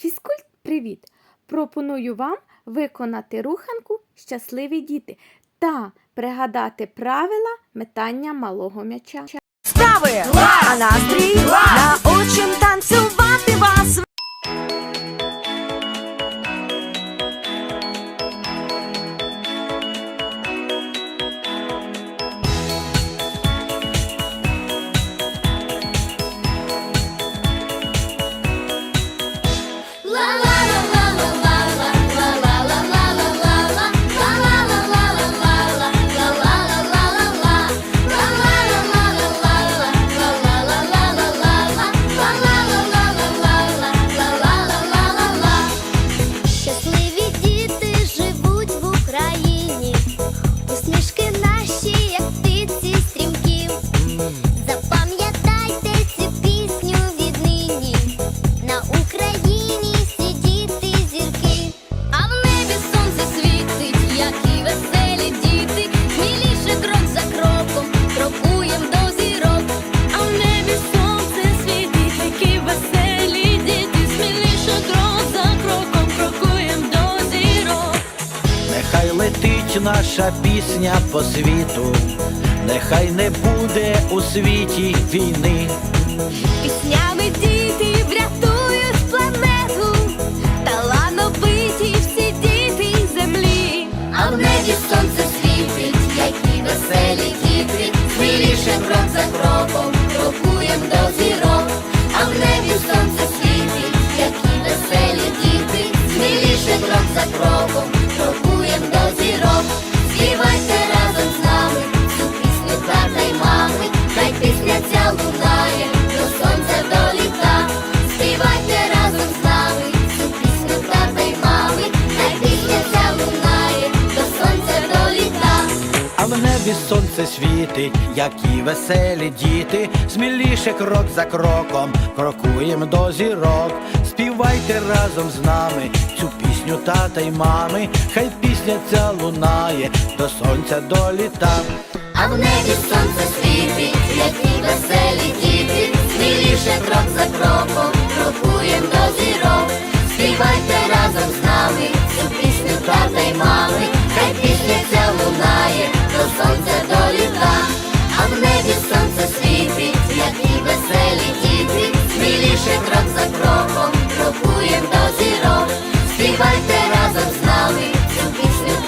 Фізкульт, привіт! Пропоную вам виконати руханку Щасливі діти та пригадати правила метання малого м'яча. Справи! А настрій! Научим танцювати вас! Летить наша пісня по світу, нехай не буде у світі війни. Піснями діти врятують планету, талановиті всі діти землі. А в небі сонце світить, які веселі діти. Сміліше крок за кроком, крокуєм до зірок. А в небі сонце світить, які веселі діти. Сміліше крок за кроком, небі сонце світить, які веселі діти. Сміліше крок за кроком, крокуєм до зірок. Співайте разом з нами цю пісню тата й мами. Хай пісня ця лунає, до сонця доліта. А в небі сонце світить, які веселі діти. Сміліше крок за кроком, крокуєм до зірок. Співайте разом з нами цю пісню тата й мами.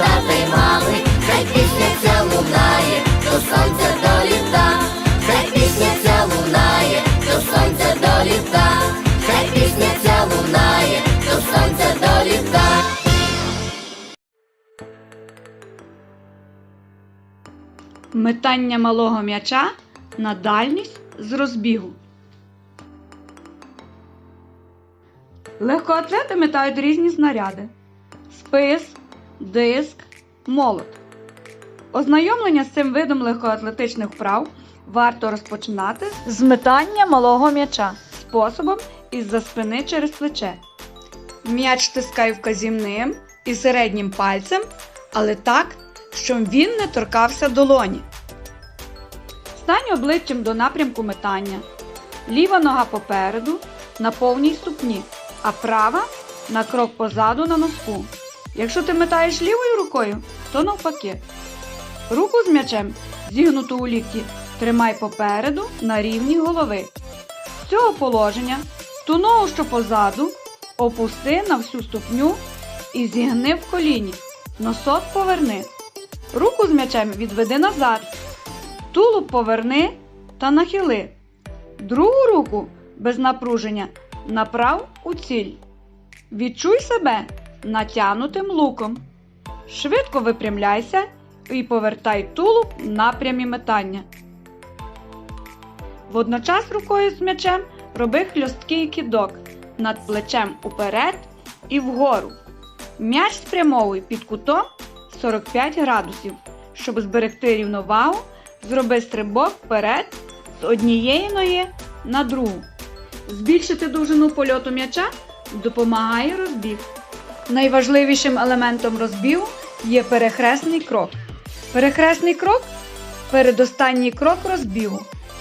Тата й. Хай пісня лунає, до сонця доліта. Хай пісня лунає, до сонця доліта. Хай пісня лунає, до сонця доліта. Метання малого м'яча на дальність з розбігу. Легкоатлети метають різні снаряди: спис, диск, молот. Ознайомлення з цим видом легкоатлетичних вправ варто розпочинати з метання малого м'яча способом із-за спини через плече. М'яч стискай вказівним і середнім пальцем, але так, щоб він не торкався долоні. Стань обличчям до напрямку метання. Ліва нога попереду на повній ступні, а права на крок позаду на носку. Якщо ти метаєш лівою рукою, то навпаки. Руку з м'ячем, зігнуту у лікті, тримай попереду на рівні голови. З цього положення ту ногу, що позаду, опусти на всю ступню і зігни в коліні. Носок поверни. Руку з м'ячем відведи назад. Тулуб поверни та нахили. Другу руку без напруження направ у ціль. Відчуй себе натянутим луком. Швидко випрямляйся і повертай тулуб в напрямі метання. Водночас рукою з м'ячем роби хльосткий кидок над плечем уперед і вгору. М'яч спрямовуй під кутом 45 градусів. Щоб зберегти рівновагу, зроби стрибок вперед з однієї ноги на другу. Збільшити довжину польоту м'яча допомагає розбіг. Найважливішим елементом розбігу є перехресний крок. Перехресний крок передостанній крок розбігу.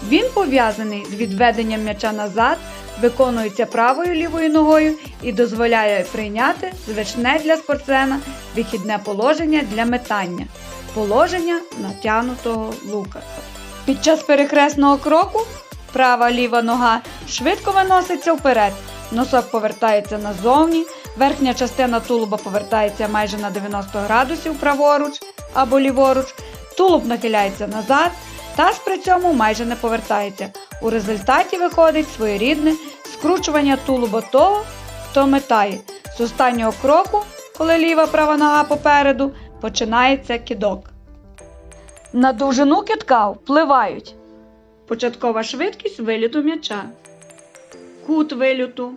Він пов'язаний з відведенням м'яча назад виконується правою лівою ногою і дозволяє прийняти звичне для спортсмена вихідне положення для метання положення натягнутого лука. Під час перехресного кроку права ліва нога швидко виноситься вперед, носок повертається назовні, верхня частина тулуба повертається майже на 90 градусів праворуч або ліворуч, тулуб нахиляється назад, таз при цьому майже не повертається. У результаті виходить своєрідне скручування тулуба того, хто метає. З останнього кроку, коли ліва права нога попереду, починається кидок. На довжину китка впливають початкова швидкість виліту м'яча, кут виліту,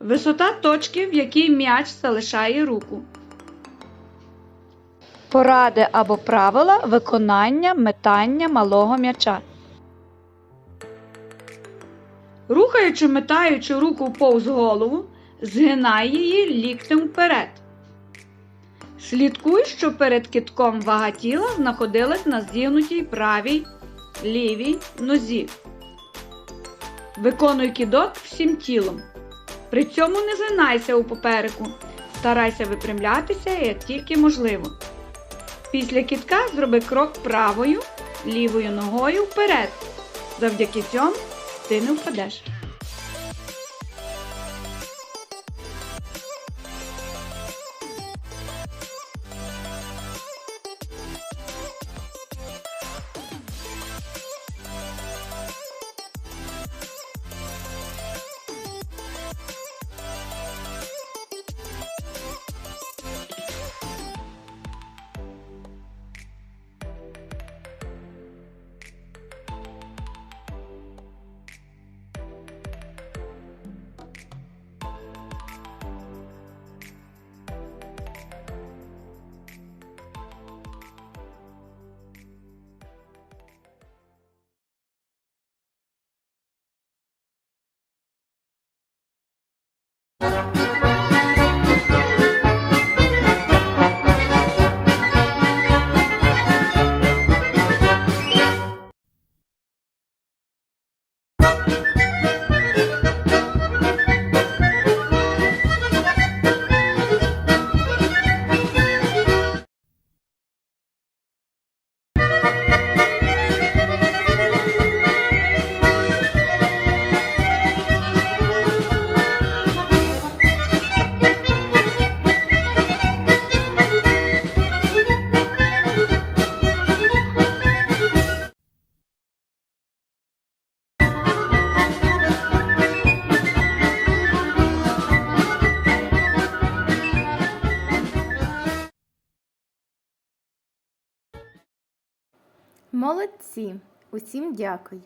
висота точки, в якій м'яч залишає руку. Поради або правила виконання метання малого м'яча. Рухаючи метаючи руку повз голову, згинай її ліктем вперед. Слідкуй, щоб перед китком вага тіла знаходилась на зігнутій правій, лівій нозі. Виконуй кидок всім тілом. При цьому не згинайся у попереку. Старайся випрямлятися як тільки можливо. Після кітка зроби крок правою, лівою ногою вперед. Завдяки цьому ти не впадеш. Молодці! Усім дякую!